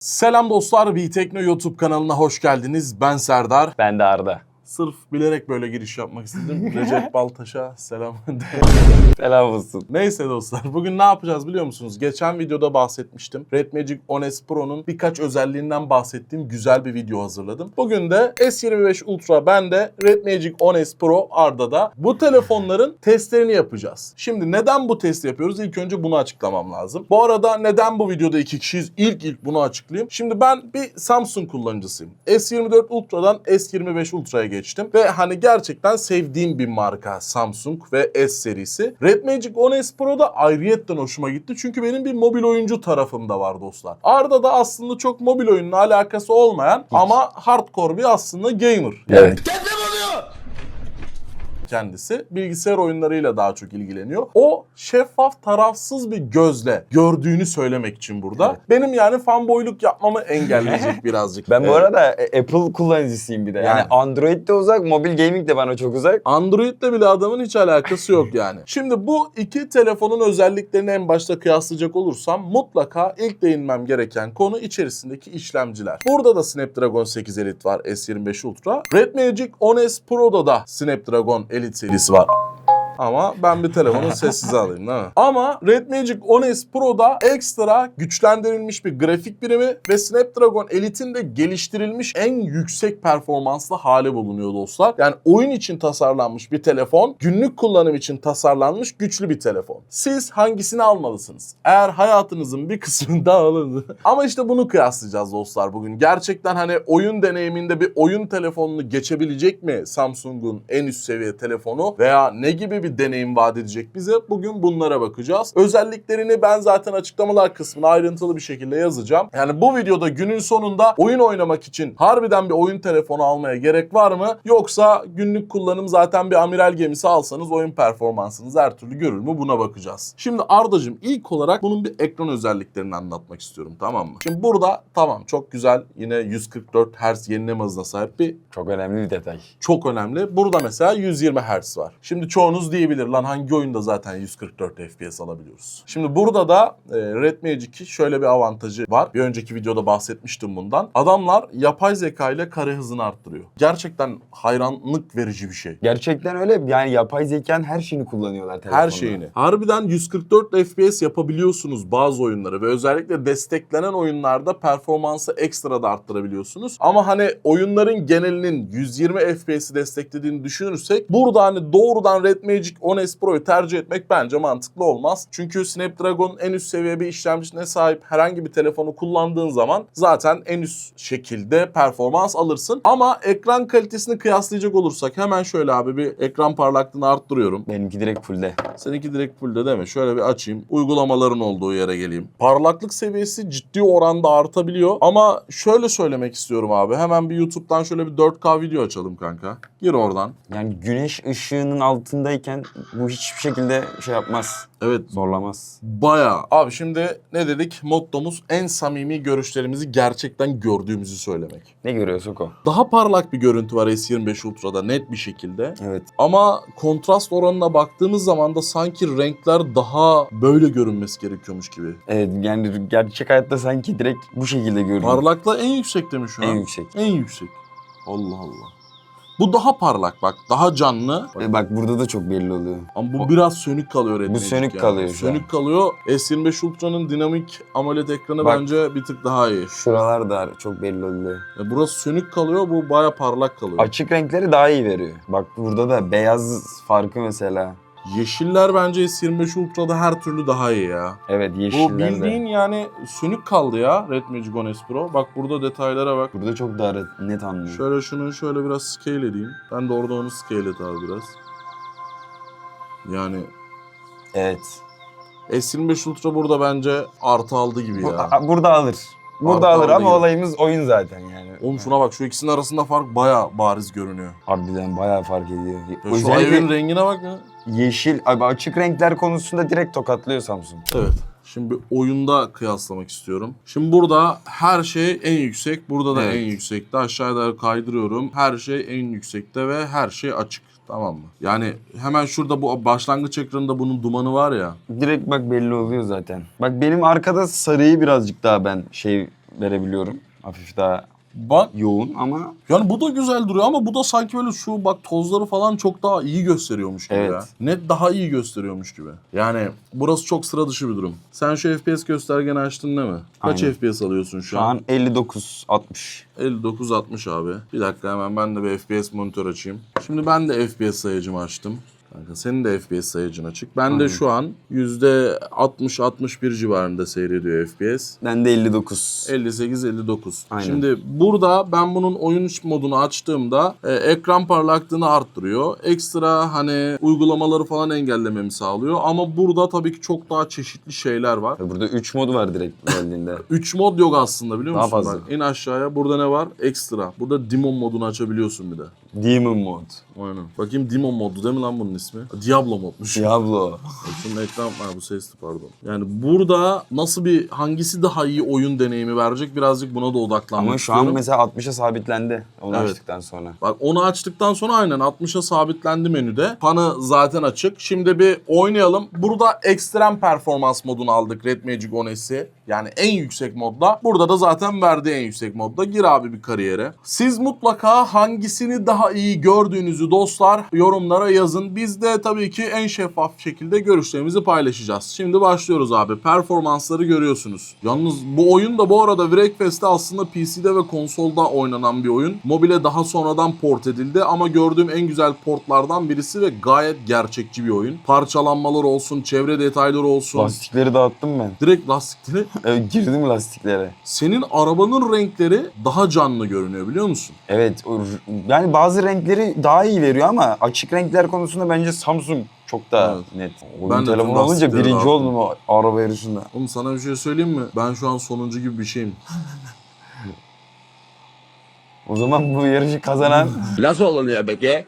Selam dostlar, Tekno YouTube kanalına hoş geldiniz. Ben Serdar. Ben de Arda. Sırf bilerek böyle giriş yapmak istedim. Recep Baltaş'a selam. Selam olsun. Neyse dostlar, bugün ne yapacağız biliyor musunuz? Geçen videoda bahsetmiştim. Red Magic 10 S Pro'nun birkaç özelliğinden bahsettiğim güzel bir video hazırladım. Bugün de S25 Ultra bende, Red Magic 10 S Pro Arda'da. Bu telefonların testlerini yapacağız. Şimdi neden bu testi yapıyoruz? İlk önce bunu açıklamam lazım. Bu arada neden bu videoda iki kişiyiz? İlk ilk bunu açıklayayım. Şimdi ben bir Samsung kullanıcısıyım. S24 Ultra'dan S25 Ultra'ya geçtim. Ve hani gerçekten sevdiğim bir marka Samsung ve S serisi. Red Magic 10 S Pro'da ayrıyetten hoşuma gitti. Çünkü benim bir mobil oyuncu tarafım da var dostlar. Arda da aslında çok mobil oyunla alakası olmayan ama hardcore bir aslında gamer. Evet. Kendisi bilgisayar oyunlarıyla daha çok ilgileniyor. O şeffaf tarafsız bir gözle gördüğünü söylemek için burada. Evet. Benim yani fanboyluk yapmamı engelleyecek birazcık. Ben bu arada e, Apple kullanıcısıyım bir de. Yani, Yani. Android de uzak, mobil gaming de bana çok uzak. Android'le bile adamın hiç alakası yok yani. Şimdi bu iki telefonun özelliklerini en başta kıyaslayacak olursam mutlaka ilk değinmem gereken konu içerisindeki işlemciler. Burada da Snapdragon 8 Elite var S25 Ultra. Red Magic 10S Pro'da da Snapdragon Elite serisi var. Ama ben bir telefonu sessize alayım değil mi? Ama Red Magic 10S Pro'da ekstra güçlendirilmiş bir grafik birimi ve Snapdragon Elite'in de geliştirilmiş en yüksek performanslı hali bulunuyor dostlar. Yani oyun için tasarlanmış bir telefon, günlük kullanım için tasarlanmış güçlü bir telefon. Siz hangisini almalısınız? Eğer hayatınızın bir kısmını alın. Ama işte bunu kıyaslayacağız dostlar bugün. Gerçekten hani oyun deneyiminde bir oyun telefonunu geçebilecek mi Samsung'un en üst seviye telefonu veya ne gibi bir deneyim vaat edecek bize? Bugün bunlara bakacağız. Özelliklerini ben zaten açıklamalar kısmına ayrıntılı bir şekilde yazacağım. Yani bu videoda günün sonunda oyun oynamak için harbiden bir oyun telefonu almaya gerek var mı? Yoksa günlük kullanım zaten bir amiral gemisi alsanız oyun performansınız her türlü görür mü? Buna bakacağız. Şimdi Ardacığım ilk olarak bunun bir ekran özelliklerini anlatmak istiyorum tamam mı? Şimdi burada tamam çok güzel yine 144 Hz yenileme hızına sahip bir Çok önemli bir detay. çok önemli. Burada mesela 120 Hz var. Şimdi çoğunuz diyebilir lan hangi oyunda zaten 144 FPS alabiliyoruz. Şimdi burada da e, Red Magic'in şöyle bir avantajı var. Bir önceki videoda bahsetmiştim bundan. Adamlar yapay zeka ile kare hızını arttırıyor. Gerçekten hayranlık verici bir şey. Gerçekten öyle. Yani yapay zekanın her şeyini kullanıyorlar telefonda. Her şeyini. Harbiden 144 FPS yapabiliyorsunuz bazı oyunları ve özellikle desteklenen oyunlarda performansı ekstra da arttırabiliyorsunuz. Ama hani oyunların genelinin 120 FPS'i desteklediğini düşünürsek burada hani doğrudan Red Magic 10S Pro'yu tercih etmek bence mantıklı olmaz. Çünkü Snapdragon'un en üst seviye bir işlemcisine sahip herhangi bir telefonu kullandığın zaman zaten en üst şekilde performans alırsın. Ama ekran kalitesini kıyaslayacak olursak hemen şöyle abi bir ekran parlaklığını arttırıyorum. Benimki direkt fullde. Seninki direkt fullde değil mi? Şöyle bir açayım. Uygulamaların olduğu yere geleyim. Parlaklık seviyesi ciddi oranda artabiliyor. Ama şöyle söylemek istiyorum abi. Hemen bir YouTube'dan şöyle bir 4K video açalım kanka. Gir oradan. Yani güneş ışığının altındayken bu hiçbir şekilde şey yapmaz. Evet Zorlamaz. Bayağı. Abi şimdi ne dedik? Mottomuz en samimi görüşlerimizi gerçekten gördüğümüzü söylemek. Ne görüyorsun o? Daha parlak bir görüntü var S25 Ultra'da net bir şekilde. Evet. Ama kontrast oranına baktığımız zaman da sanki renkler daha böyle görünmesi gerekiyormuş gibi. Evet yani gerçek hayatta sanki direkt bu şekilde görünüyor. Parlaklığı en yüksek demiş şu an. En yüksek. En yüksek. Allah Allah. Bu daha parlak bak. Daha canlı. Ve bak burada da çok belli oluyor. Ama bu biraz sönük kalıyor Bu sönük yani. kalıyor şu an. Sönük kalıyor. S25 Ultra'nın dinamik AMOLED ekranı Bak. bence bir tık daha iyi. Şuralar da çok belli oluyor. Ya burası sönük kalıyor, bu baya parlak kalıyor. Açık renkleri daha iyi veriyor. Bak burada da beyaz farkı mesela. Yeşiller bence S25 Ultra'da her türlü daha iyi ya. Evet yeşiller Bu de. bildiğin yani sönük kaldı ya Red Magic 10 S Pro. Bak burada detaylara bak. Burada çok daha net anlıyor. Şöyle şunu şöyle biraz scale edeyim. Ben de orada onu scale et abi biraz. Yani Evet. S25 Ultra burada bence artı aldı gibi Bu- ya. a- burada alır. Burada Arda alır ama gibi. olayımız oyun zaten yani. Oğlum şuna bak şu ikisinin arasında fark baya bariz görünüyor. Harbiden bayağı fark ediyor. Ya şu Özellikle ayvın rengine bak ya. Yeşil, abi açık renkler konusunda direkt tokatlıyor Samsung. Evet. Şimdi oyunda kıyaslamak istiyorum. Şimdi burada her şey en yüksek. Burada da Evet. en yüksekte. Aşağıya doğru kaydırıyorum. Her şey en yüksekte ve her şey açık. Tamam mı? Yani hemen şurada bu başlangıç ekranında bunun dumanı var ya. Direkt bak belli oluyor zaten. Bak benim arkada sarıyı birazcık daha ben şey verebiliyorum. Hafif daha Bak yoğun ama yani bu da güzel duruyor ama bu da sanki böyle şu bak tozları falan çok daha iyi gösteriyormuş gibi Evet. ya. Net daha iyi gösteriyormuş gibi. Yani burası çok sıra dışı bir durum. Sen şu FPS göstergeni açtın değil mi? Kaç Aynen. FPS alıyorsun şu, şu an? an 59 60. 59-60 abi. Bir dakika hemen ben de bir FPS monitör açayım. Şimdi ben de FPS sayacımı açtım. Kanka senin de FPS sayacın açık. Ben de şu an %60-61 civarında seyrediyor FPS. Ben de 59. 58-59. Aynen. Şimdi burada ben bunun oyun modunu açtığımda e, ekran parlaklığını arttırıyor. Ekstra hani uygulamaları falan engellememi sağlıyor. Ama burada tabii ki çok daha çeşitli şeyler var. Tabii Burada 3 modu var direkt geldiğinde. 3 mod yok aslında biliyor Daha musun? fazla. Bak, in aşağıya burada ne var? Ekstra. Burada Demon modunu açabiliyorsun bir de. Demon mod. Aynen. Bakayım Demon modu değil mi lan bunun ismi? Diablo modmuş. Diablo. Şunun ekran ha, bu sesli pardon. Yani burada nasıl bir hangisi daha iyi oyun deneyimi verecek birazcık buna da odaklanmak Ama şu an istiyorum. mesela 60'a sabitlendi. Onu Evet. açtıktan sonra. Bak onu açtıktan sonra aynen 60'a sabitlendi menüde. Fanı zaten açık. Şimdi bir oynayalım. Burada ekstrem performans modunu aldık Red Magic One S'i. Yani en yüksek modda. Burada da zaten verdi en yüksek modda. Gir abi bir kariyere. Siz mutlaka hangisini daha iyi gördüğünüzü dostlar yorumlara yazın. Biz de tabii ki en şeffaf şekilde görüşlerimizi paylaşacağız. Şimdi başlıyoruz abi. Performansları görüyorsunuz. Yalnız bu oyun da bu arada Wreckfest'te aslında PC'de ve konsolda oynanan bir oyun. Mobile daha sonradan port edildi ama gördüğüm en güzel portlardan birisi ve gayet gerçekçi bir oyun. Parçalanmalar olsun, çevre detayları olsun. Lastikleri dağıttım ben. Direkt lastikleri. Evet, girdim lastiklere. Senin arabanın renkleri daha canlı görünüyor biliyor musun? Evet yani bazı renkleri daha iyi veriyor ama açık renkler konusunda bence Samsung çok daha Evet. net. Oyun Ben olunca lastikleri birinci oldum o araba yarışında. Oğlum sana bir şey söyleyeyim mi? Ben şu an sonuncu gibi bir şeyim. O zaman bu yarışı kazanan... Nasıl oluyor peki?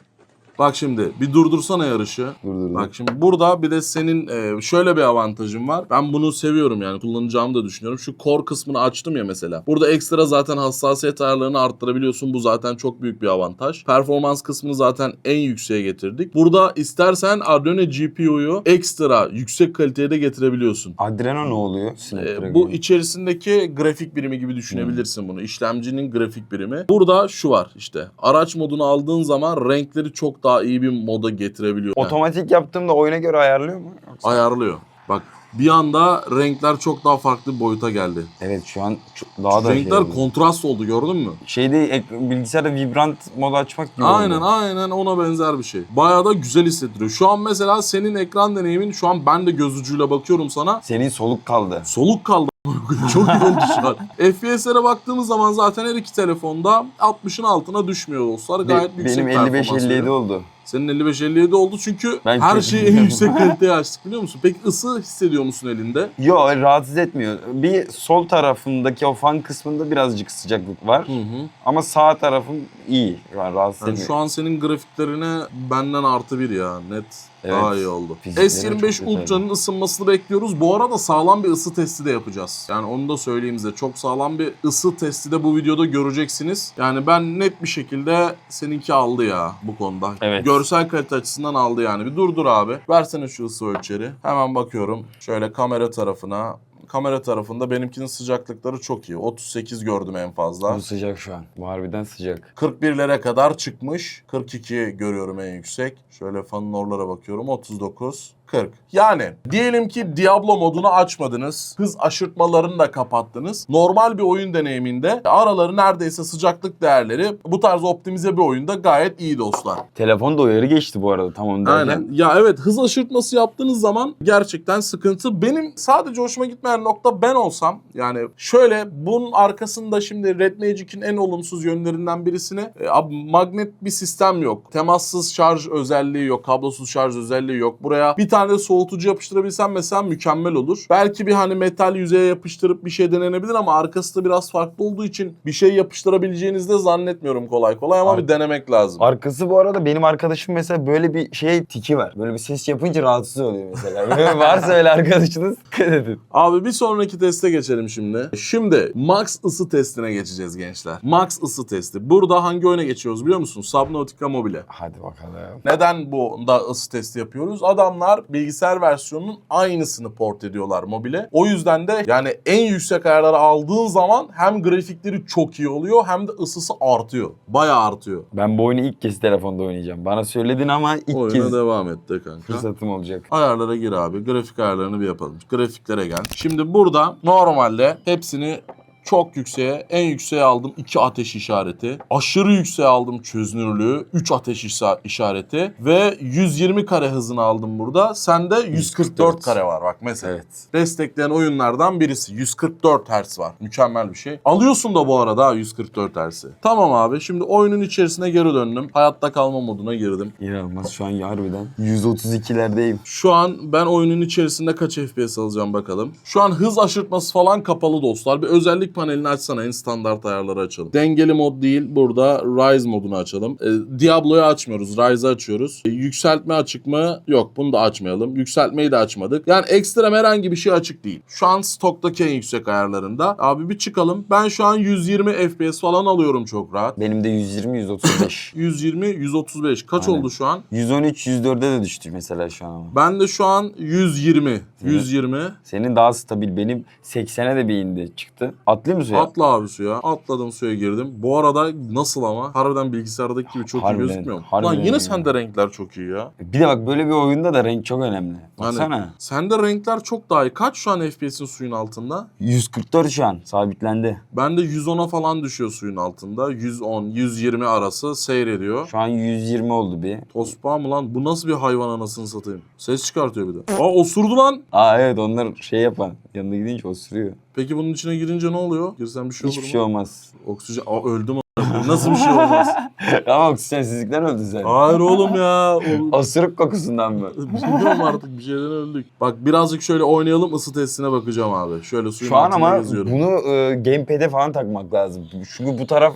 Bak şimdi bir durdursana yarışı. dur dur dur. Bak şimdi burada bir de senin e, şöyle bir avantajın var. Ben bunu seviyorum yani kullanacağımı da düşünüyorum. Şu core kısmını açtım ya mesela. Burada ekstra zaten hassasiyet ayarlarını arttırabiliyorsun. Bu zaten çok büyük bir avantaj. Performans kısmını zaten en yükseğe getirdik. Burada istersen Adreno GPU'yu ekstra yüksek kaliteye de getirebiliyorsun. Adreno ne oluyor? E, bu içerisindeki grafik birimi gibi düşünebilirsin bunu. İşlemcinin grafik birimi. Burada şu var işte. Araç modunu aldığın zaman renkleri çok daha iyi bir moda getirebiliyor. Otomatik yaptığımda oyuna göre ayarlıyor mu? Yoksa- ayarlıyor. Bak bir anda renkler çok daha farklı bir boyuta geldi. Evet şu an çok, daha da Renkler şey oldu. kontrast oldu gördün mü? Şeyde ek- bilgisayarda vibrant modu açmak gibi Aynen oldu. aynen ona benzer bir şey. Bayağı da güzel hissettiriyor. Şu an mesela senin ekran deneyimin şu an ben de göz ucuyla bakıyorum sana. Senin soluk kaldı. Soluk kaldı. Çok iyi oldu şu an. FPS'lere baktığımız zaman zaten her iki telefonda 60'ın altına düşmüyor dostlar. Be- Gayet yüksek benim performans 55-57 veriyor. oldu. Senin 55-57 oldu çünkü Ben her şeyi en yüksek kaliteye açtık biliyor musun? Peki ısı hissediyor musun elinde? Yo rahatsız etmiyor. Bir sol tarafındaki o fan kısmında birazcık sıcaklık var. Hı hı. Ama sağ tarafım iyi. Yani rahatsız Yani etmiyor. şu an senin grafiklerine benden artı bir ya net Evet. daha iyi oldu. Fizikleri S25 çok detaylı. Ultra'nın ısınmasını bekliyoruz. Bu arada sağlam bir ısı testi de yapacağız. Yani onu da söyleyeyim size. Çok sağlam bir ısı testi de bu videoda göreceksiniz. Yani ben net bir şekilde seninki aldı ya bu konuda. Evet. Görsel kalite açısından aldı yani. Bir durdur abi. Versene şu ısı ölçeri. Hemen bakıyorum. Şöyle kamera tarafına. Kamera tarafında benimkinin sıcaklıkları çok iyi. 38 gördüm en fazla. Bu sıcak şu an. Bu harbiden sıcak. 41'lere kadar çıkmış. 42 görüyorum en yüksek. Şöyle fanın oralara bakıyorum. 39. 40. Yani diyelim ki Diablo modunu açmadınız. Hız aşırtmalarını da kapattınız. Normal bir oyun deneyiminde araları neredeyse sıcaklık değerleri bu tarz optimize bir oyunda gayet iyi dostlar. Telefon da uyarı geçti bu arada tam onu derken. Aynen. Ya evet hız aşırtması yaptığınız zaman gerçekten sıkıntı. Benim sadece hoşuma gitmeyen nokta ben olsam yani şöyle bunun arkasında şimdi Red Magic'in en olumsuz yönlerinden birisini e, magnet bir sistem yok. Temassız şarj özelliği yok. Kablosuz şarj özelliği yok. Buraya bir tane de soğutucu yapıştırabilsem mesela mükemmel olur. Belki bir hani metal yüzeye yapıştırıp bir şey denenebilir ama arkası da biraz farklı olduğu için bir şey yapıştırabileceğinizi de zannetmiyorum kolay kolay ama Ar- bir denemek lazım. Arkası bu arada benim arkadaşım mesela böyle bir şey tiki var. Böyle bir ses yapınca rahatsız oluyor mesela. Böyle varsa öyle arkadaşınız dikkat edin. Abi bir sonraki teste geçelim şimdi. Şimdi max ısı testine geçeceğiz gençler. Max ısı testi. Burada hangi oyuna geçiyoruz biliyor musun? Subnautica Mobile. Hadi bakalım. Neden bu da ısı testi yapıyoruz? Adamlar var. Bilgisayar versiyonunun aynısını port ediyorlar mobile. O yüzden de yani en yüksek ayarları aldığın zaman hem grafikleri çok iyi oluyor hem de ısısı artıyor. Bayağı artıyor. Ben bu oyunu ilk kez telefonda oynayacağım. Bana söyledin ama ilk Oyuna kez devam etti kanka. fırsatım olacak. Ayarlara gir abi. Grafik ayarlarını bir yapalım. Grafiklere gel. Şimdi burada normalde hepsini çok yükseğe, en yükseğe aldım 2 ateş işareti. Aşırı yükseğe aldım çözünürlüğü 3 ateş işa- işareti. Ve 120 kare hızını aldım burada. Sende 144 144 kare var bak mesela. Evet. Destekleyen oyunlardan birisi. 144 Hz var. Mükemmel bir şey. Alıyorsun da bu arada ha 144 Hz'i. Tamam abi şimdi oyunun içerisine geri döndüm. Hayatta kalma moduna girdim. İnanılmaz şu an harbiden 132'lerdeyim. Şu an ben oyunun içerisinde kaç FPS alacağım bakalım. Şu an hız aşırtması falan kapalı dostlar. Bir özellik panelini açsana en standart ayarları açalım. Dengeli mod değil burada Rise modunu açalım. Ee, Diablo'yu açmıyoruz. Rise'ı açıyoruz. Ee, yükseltme açık mı? Yok bunu da açmayalım. Yükseltmeyi de açmadık. Yani ekstrem herhangi bir şey açık değil. Şu an stoktaki en yüksek ayarlarında. Abi bir çıkalım. Ben şu an 120 FPS falan alıyorum çok rahat. Benim de 120 135. 120, 135. Kaç Aynen. oldu şu an? 113 104'e de düştü mesela şu an. Ben de şu an 120. 120. Senin daha stabil. Benim 80'e de bir indi çıktı. Atlayayım mı suya? Atla abi suya. Atladım suya girdim. Bu arada nasıl ama? Harbiden bilgisayardaki gibi çok Harbiden, iyi gözükmüyor mu? harbiden Lan yine iyi. sende renkler çok iyi ya. Bir de bak böyle bir oyunda da renk çok önemli. Baksana. Hani sende renkler çok daha iyi. Kaç şu an FPS'in suyun altında? 144 şu an sabitlendi. Bende 110'a falan düşüyor suyun altında. 110, 120 arası seyrediyor. Şu an 120 oldu bir. Tosbağa mı lan? Bu nasıl bir hayvan anasını satayım? Ses çıkartıyor bir de. Aa osurdu lan. Aa evet onlar şey yapan. Yanına gidince osuruyor. Peki bunun içine girince ne oluyor? Girsem bir şey olur Hiçbir mu? şey olmaz. Oksijen... Aa öldüm a**. Nasıl bir şey olmaz? Ama oksijensizlikten öldün sen. Hayır oğlum ya. Oğlum- Osuruk kokusundan mı? Bilmiyorum artık bir şeyden öldük. Bak birazcık şöyle oynayalım ısı testine bakacağım abi. Şöyle suyun Şu an ama geziyorum. bunu e, gamepad'e falan takmak lazım. Çünkü bu taraf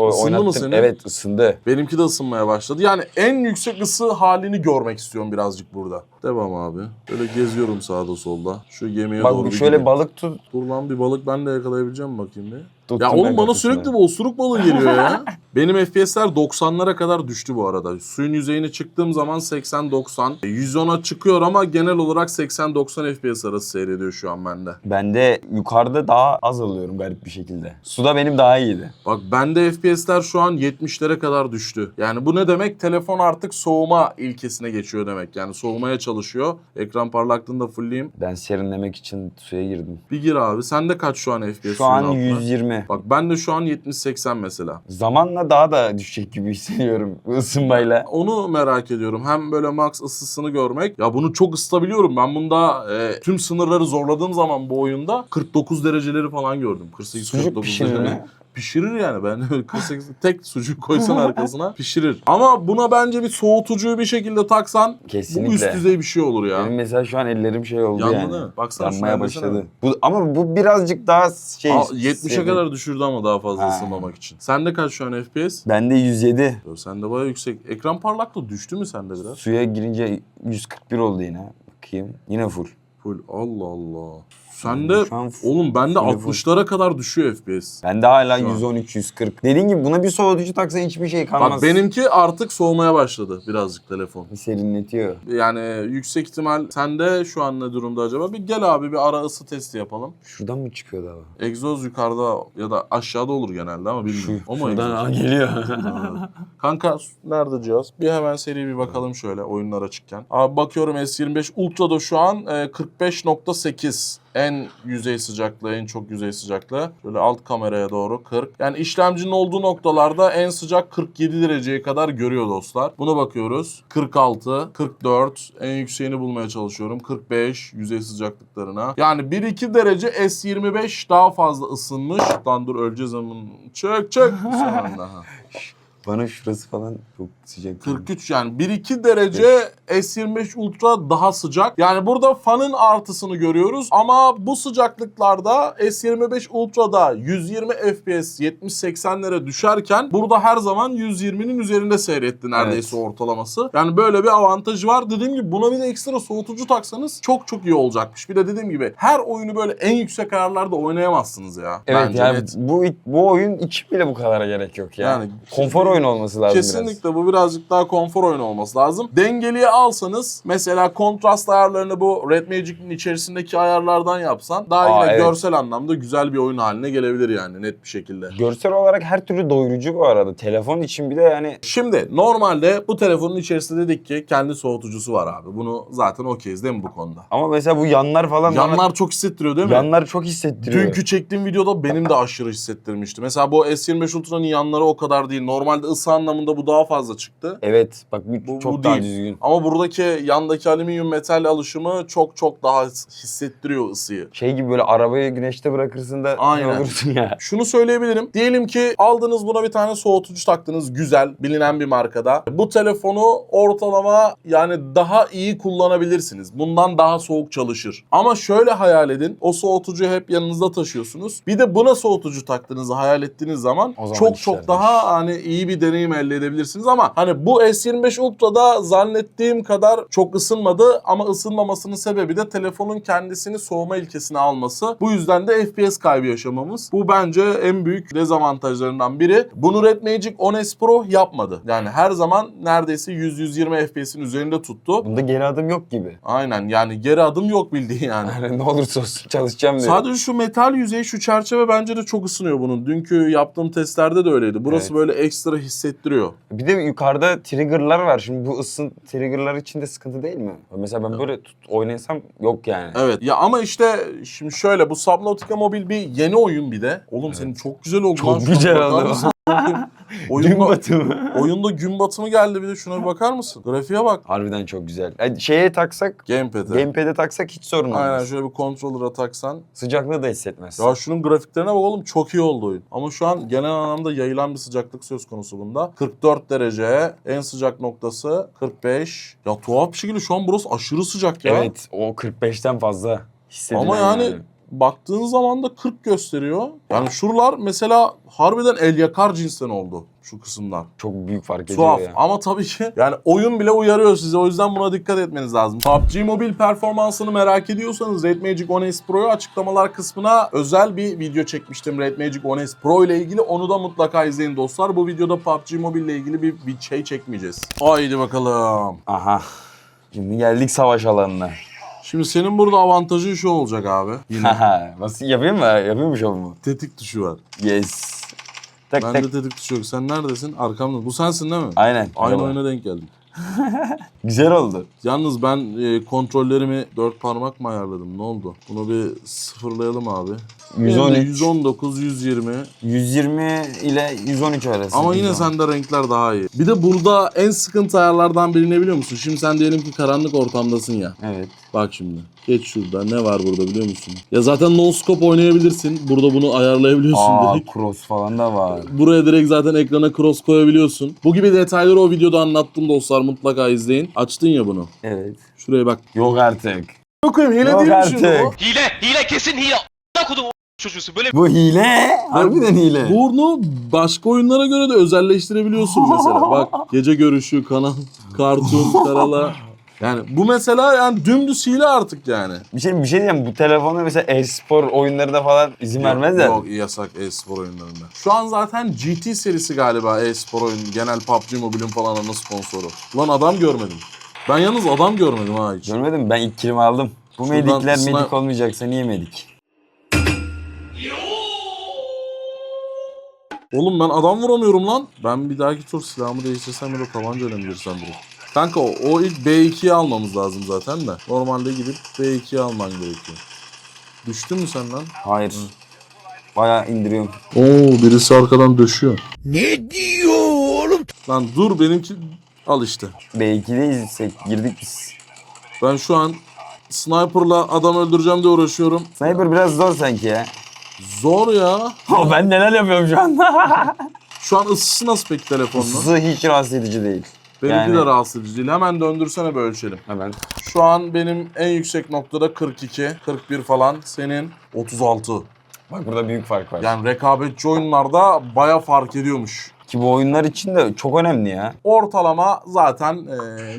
o, Isındı mı senin? Evet ısındı. Benimki de ısınmaya başladı. Yani en yüksek ısı halini görmek istiyorum birazcık burada. Devam abi. Böyle geziyorum sağda solda. Şu gemiye Bak doğru bir şöyle gideyim. balık tut. Dur lan bir balık ben de yakalayabileceğim mi bakayım bir. Tuttum Ya oğlum bana sürekli bu osuruk balığı geliyor ya. Benim FPS'ler 90'lara kadar düştü bu arada. Suyun yüzeyine çıktığım zaman 80-90. 110'a çıkıyor ama genel olarak 80-90 FPS arası seyrediyor şu an bende. Ben de yukarıda daha az alıyorum garip bir şekilde. Suda benim daha iyiydi. Bak bende FPS'ler şu an 70'lere kadar düştü. Yani bu ne demek? Telefon artık soğuma ilkesine geçiyor demek. Yani soğumaya çalışıyor. Ekran parlaklığını da fullleyeyim. Ben serinlemek için suya girdim. Bir gir abi. Sende kaç şu an FPS? Şu an altında? 120. Bak ben de şu an 70-80 mesela. Zamanla daha da düşecek gibi hissediyorum ısınmayla. Onu merak ediyorum. Hem böyle max ısısını görmek. Ya bunu çok ısıtabiliyorum. Ben bunda e, tüm sınırları zorladığım zaman bu oyunda 49 dereceleri falan gördüm. 48 Sucuk 49 pişirir yani ben 48 tek sucuk koysan arkasına pişirir. Ama buna bence bir soğutucuyu bir şekilde taksan bu Kesinlikle. üst düzey bir şey olur ya. Benim mesela şu an ellerim şey oldu Yandı yani. değil mi? Baksana şuna Yanmaya başladı. Bu, ama bu birazcık daha şey... Aa, 70'e serin. kadar düşürdü ama daha fazla Ha. ısınmamak için. Sende kaç şu an FPS? Bende 107. Yo, Sende bayağı yüksek. Ekran parlaklığı düştü mü sende biraz? Suya girince 141 oldu yine. Bakayım. Yine full. Full. Allah Allah. Sende Şu an oğlum bende full full. 60'lara kadar düşüyor FPS. Bende hala Şu an. 113 140. Dediğin gibi buna bir soğutucu taksa hiçbir şey kalmaz. Bak benimki artık soğumaya başladı birazcık telefon. bir serinletiyor. Yani yüksek ihtimal sende şu an ne durumda acaba? Bir gel abi bir ara ısı testi yapalım. Şuradan mı çıkıyor daha? Egzoz yukarıda ya da aşağıda olur genelde ama bilmiyorum. O mu egzoz? geliyor. Kanka nerede cihaz? Bir hemen seri bir bakalım şöyle oyunlar açıkken. Abi bakıyorum S25 Ultra'da şu an e, 45.8 en yüzey sıcaklığı, en çok yüzey sıcaklığı. Şöyle alt kameraya doğru 40. Yani işlemcinin olduğu noktalarda en sıcak 47 dereceye kadar görüyor dostlar. Buna bakıyoruz. 46, 44. En yükseğini bulmaya çalışıyorum. 45 yüzey sıcaklıklarına. Yani 1-2 derece S25 daha fazla ısınmış. Lan dur öleceğiz ama. Çök çök. Son anda. ha. Bana şurası falan çok sıcak. 43 yani 1-2 derece S25 Ultra daha sıcak. Yani burada fanın artısını görüyoruz ama bu sıcaklıklarda S25 Ultra'da 120 FPS 70-80'lere düşerken burada her zaman 120'nin üzerinde seyretti neredeyse Evet. ortalaması. Yani böyle bir avantajı var. Dediğim gibi buna bir de ekstra soğutucu taksanız çok çok iyi olacakmış. Bir de dediğim gibi her oyunu böyle en yüksek ayarlarda oynayamazsınız ya. Evet Bence yani net. bu bu oyun için bile bu kadar gerek yok ya. Yani Konfor oyunu olması lazım biraz. Kesinlikle bu birazcık daha konfor oyunu olması lazım. Dengeliye alsanız mesela kontrast ayarlarını bu Red Magic'in içerisindeki ayarlardan yapsan daha Aa, yine evet. görsel anlamda güzel bir oyun haline gelebilir yani net bir şekilde. Görsel olarak her türlü doyurucu bu arada. Telefon için bir de yani Şimdi normalde bu telefonun içerisinde dedik ki kendi soğutucusu var abi. Bunu zaten okeyiz değil mi bu konuda? ama mesela bu yanlar falan bana- Yanlar çok hissettiriyor değil mi? yanlar çok hissettiriyor. Dünkü çektiğim videoda benim de aşırı hissettirmişti. Mesela bu S25 Ultra'nın yanları o kadar değil. Normalde ısı anlamında bu daha fazla çıktı. Evet bak bu, Bu- çok bu daha değil. düzgün. Ama buradaki yandaki alüminyum metal alışımı çok çok daha hissettiriyor ısıyı. Şey gibi böyle arabayı güneşte bırakırsın da Aynen. ne olursun ya. Şunu söyleyebilirim. Diyelim ki aldınız buna bir tane soğutucu taktınız. Güzel, bilinen bir markada. Bu telefonu ortalama yani daha iyi kullanabilirsiniz. Bundan daha soğuk çalışır. Ama şöyle hayal edin. O soğutucuyu hep yanınızda taşıyorsunuz. Bir de buna soğutucu taktığınızı hayal ettiğiniz zaman, O zaman çok çok daha hani iyi bir deneyim elde edebilirsiniz ama hani bu S25 Ultra'da zannettiğim kadar çok ısınmadı ama ısınmamasının sebebi de telefonun kendisini soğuma ilkesine alması. Bu yüzden de FPS kaybı yaşamamız. Bu bence en büyük dezavantajlarından biri. Bunu Red Magic 10S Pro yapmadı. Yani her zaman neredeyse 100-120 FPS'in üzerinde tuttu. Bunda geri adım yok gibi. Aynen yani geri adım yok bildiğin yani. Ne olursa olsun çalışacağım diye. Sadece şu metal yüzey, şu çerçeve bence de çok ısınıyor bunun. Dünkü yaptığım testlerde de öyleydi. Burası Evet. böyle ekstra hissettiriyor. Bir de yukarıda triggerlar var. Şimdi bu ısın triggerlar için de sıkıntı değil mi? Mesela ben böyle tut, oynasam yok yani. Evet ya ama işte şimdi şöyle bu Subnautica Mobil bir yeni oyun bir de. Oğlum senin çok güzel oldu Çok lan. Güzel bakar oldu. mısın? Gün oyunda, batımı. oyunda gün batımı geldi bir de şuna bir bakar mısın? Grafiğe bak. Harbiden çok güzel. Yani şeye taksak, Gamepad'e. gamepad'e taksak hiç sorun olmaz. Aynen şöyle bir controller'a taksan. Sıcaklığı da hissetmezsin. Ya şunun grafiklerine bak oğlum çok iyi oldu oyun. Ama şu an genel anlamda yayılan bir sıcaklık söz konusu bunda. 44 derece en sıcak noktası 45. Ya tuhaf bir şekilde şu an burası aşırı sıcak ya. Evet o 45'ten fazla hissedilen Ama yani baktığın zaman da 40 gösteriyor. Yani şuralar mesela harbiden el yakar cinsten oldu şu kısımlar. Çok büyük fark ediyor Tuhaf ya. ama tabii ki yani oyun bile uyarıyor size o yüzden buna dikkat etmeniz lazım. PUBG Mobile performansını merak ediyorsanız Red Magic 10S Pro'yu açıklamalar kısmına özel bir video çekmiştim Red Magic 10S Pro ile ilgili. Onu da mutlaka izleyin dostlar. Bu videoda PUBG Mobile ile ilgili bir, bir şey çekmeyeceğiz. Haydi bakalım. Aha. Şimdi geldik savaş alanına. Şimdi senin burada avantajın şu olacak abi. Yine. Nasıl yapayım mı? Yapayım mı şovumu? tetik tuşu var. Yes. Tak tak. Bende tetik tuşu yok. Sen neredesin? Arkamda. Bu sensin değil mi? Aynen. Aynı Merhaba. oyuna denk geldik. Güzel oldu. Yalnız ben e, kontrollerimi dört parmak mı ayarladım? Ne oldu? Bunu bir sıfırlayalım abi. Benim de 113. 119, 120. 120 ile 113 arası. Ama yine 110. sende renkler daha iyi. Bir de burada en sıkıntı ayarlardan biri ne biliyor musun? Şimdi sen diyelim ki karanlık ortamdasın ya. Evet. Bak şimdi. Geç şurada. Ne var burada biliyor musun? Ya zaten no scope oynayabilirsin. Burada bunu ayarlayabiliyorsun Aa direkt. cross falan da var. Buraya direkt zaten ekrana cross koyabiliyorsun. Bu gibi detayları o videoda anlattım dostlar. Mutlaka izleyin. Açtın ya bunu. Evet. Şuraya bak. Yok artık. Yok hile Yok değil mi şimdi bu? artık. Hile, hile kesin hile. A**ına kodum o- çocuğusu böyle Bu hile. Harbiden hile. Bunu başka oyunlara göre de özelleştirebiliyorsun mesela. Bak gece görüşü, kanal, kartun, karala. Yani bu mesela yani dümdüz hile artık yani. Bir şey bir şey diyeceğim. Bu telefonda mesela e-spor oyunlarında falan izin vermezler. Yok yasak e-spor oyunlarında. Şu an zaten GT serisi galiba e-spor oyunu. Genel PUBG Mobile'in falan ana sponsoru. Lan adam görmedim. Ben yalnız adam görmedim ha hiç. Görmedin mi? Ben ilk kilimi aldım. Bu Şuradan medikler snipe- medik olmayacaksa niye medik? Oğlum ben adam vuramıyorum lan. Ben bir dahaki tur silahımı değiştirsem ya da tabancayla mı girsem? Kanka o, o ilk B2'yi almamız lazım zaten de. Normalde gidip B2'yi alman gerekiyor. Düştün mü sen lan? Hayır. Bayağı indiriyorum. Oo birisi arkadan döşüyor. Ne diyor oğlum? Lan dur benimki al işte. B2'deyiz istek. Girdik biz. Ben şu an sniper'la adam öldüreceğim diye uğraşıyorum. Sniper biraz zor sanki ya. Zor ya. ben neler yapıyorum şu anda? Şu an ısısı nasıl peki telefonun? Isısı hiç rahatsız edici değil. Benimki yani- de rahatsız edici değil. Hemen döndürsene bir ölçelim. Hemen. Şu an benim en yüksek noktada 42, 41 falan. Senin 36. Bak burada büyük fark var. Yani rekabetçi oyunlarda baya fark ediyormuş. Ki bu oyunlar için de çok önemli ya. Ortalama zaten e,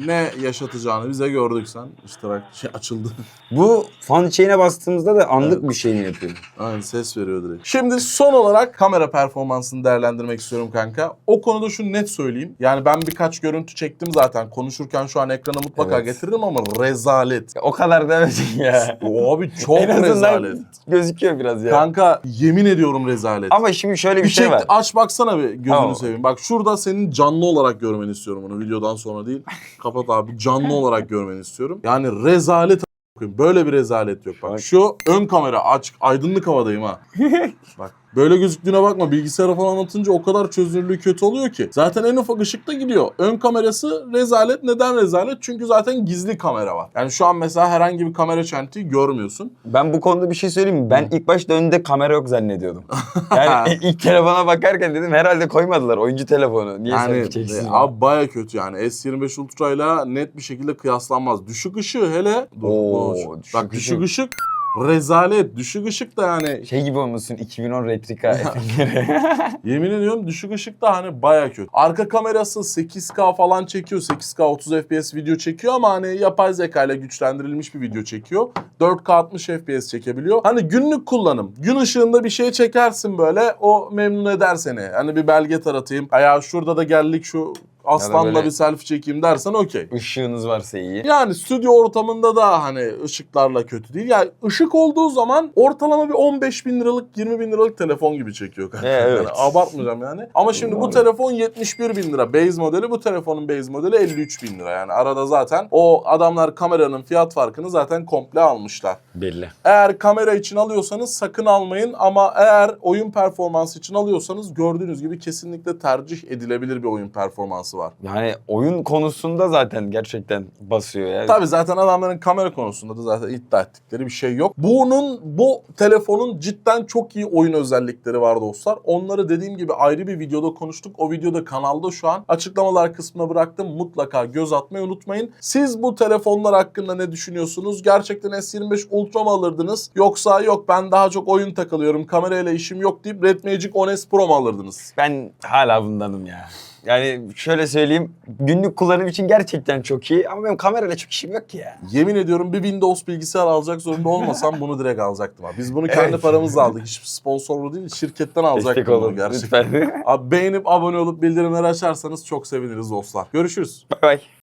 ne yaşatacağını bize gördük sen. İşte bak şey açıldı. Bu fan şeyine bastığımızda da anlık bir şeyini yapıyor. Aynen ses veriyor direkt. Şimdi son olarak kamera performansını değerlendirmek istiyorum kanka. O konuda şunu net söyleyeyim. Yani ben birkaç görüntü çektim zaten. Konuşurken şu an ekrana mutlaka Evet. getiririm ama rezalet. O kadar demesin ya. O abi çok en azından rezalet. gözüküyor biraz ya. Kanka yemin ediyorum rezalet. Ama şimdi şöyle bir, bir şey çek, var. aç baksana bir gözünü Tamam. Seveyim. Bak şurada senin canlı olarak görmeni istiyorum bunu videodan sonra değil. Kapat abi canlı olarak görmeni istiyorum. Yani rezalet a**ayım. Böyle bir rezalet yok. Bak Bak. şu ön kamera aç aydınlık havadayım ha. Bak böyle gözüktüğüne bakma bilgisayara falan atınca o kadar çözünürlüğü kötü oluyor ki. Zaten en ufak ışıkta gidiyor. Ön kamerası rezalet. Neden rezalet? Çünkü zaten gizli kamera var. Yani şu an mesela herhangi bir kamera çentiği görmüyorsun. Ben bu konuda bir şey söyleyeyim mi? Ben ilk başta önünde kamera yok zannediyordum. Yani ilk telefona bakarken dedim herhalde koymadılar oyuncu telefonu. Niye Yani çeksin? e, abi baya kötü yani. S25 Ultra ile net bir şekilde kıyaslanmaz. Düşük ışığı hele. Dur, Oo, dur. düşük Bak düşük ışık. Rezalet. Düşük ışık da yani Şey gibi olmuşsun 2010 replika efektleri. yemin ediyorum düşük ışık da hani baya kötü. Arka kamerası 8K falan çekiyor. 8K 30 FPS video çekiyor ama hani yapay zeka ile güçlendirilmiş bir video çekiyor. 4K 60 FPS çekebiliyor. Hani günlük kullanım. Gün ışığında bir şey çekersin böyle o memnun eder seni. Hani bir belge taratayım. Ya şurada da geldik şu aslanla böyle- bir selfie çekeyim dersen okey. Işığınız varsa iyi. Yani stüdyo ortamında da hani ışıklarla kötü değil. Yani ışık olduğu zaman ortalama bir 15 bin liralık 20 bin liralık telefon gibi çekiyor kanka. Evet. Yani abartmayacağım yani. Ama şimdi bu Doğru. telefon 71 bin lira base modeli. Bu telefonun base modeli 53 bin lira. Yani arada zaten o adamlar kameranın fiyat farkını zaten komple almışlar. Belli. Eğer kamera için alıyorsanız sakın almayın ama eğer oyun performansı için alıyorsanız gördüğünüz gibi kesinlikle tercih edilebilir bir oyun performansı var. Yani oyun konusunda zaten gerçekten basıyor ya. Tabii zaten adamların kamera konusunda da zaten iddia ettikleri bir şey yok. Bunun bu telefonun cidden çok iyi oyun özellikleri var dostlar. Onları dediğim gibi ayrı bir videoda konuştuk. O videoda kanalda şu an açıklamalar kısmına bıraktım. Mutlaka göz atmayı unutmayın. Siz bu telefonlar hakkında ne düşünüyorsunuz? Gerçekten S25 Ultra mı alırdınız? Yoksa yok ben daha çok oyun takılıyorum kamerayla işim yok deyip Red Magic 10S Pro mu alırdınız? Ben hala bundanım ya. Yani şöyle söyleyeyim günlük kullanım için gerçekten çok iyi ama benim kamerayla çok işim yok ki ya. Yemin ediyorum bir Windows bilgisayar alacak zorunda olmasam bunu direkt alacaktım abi. Biz bunu kendi Evet. paramızla aldık. Hiçbir sponsorlu değil, şirketten Destek alacaktım bunu gerçekten. lütfen. Abi beğenip abone olup bildirimleri açarsanız çok seviniriz dostlar. Görüşürüz. bay bay.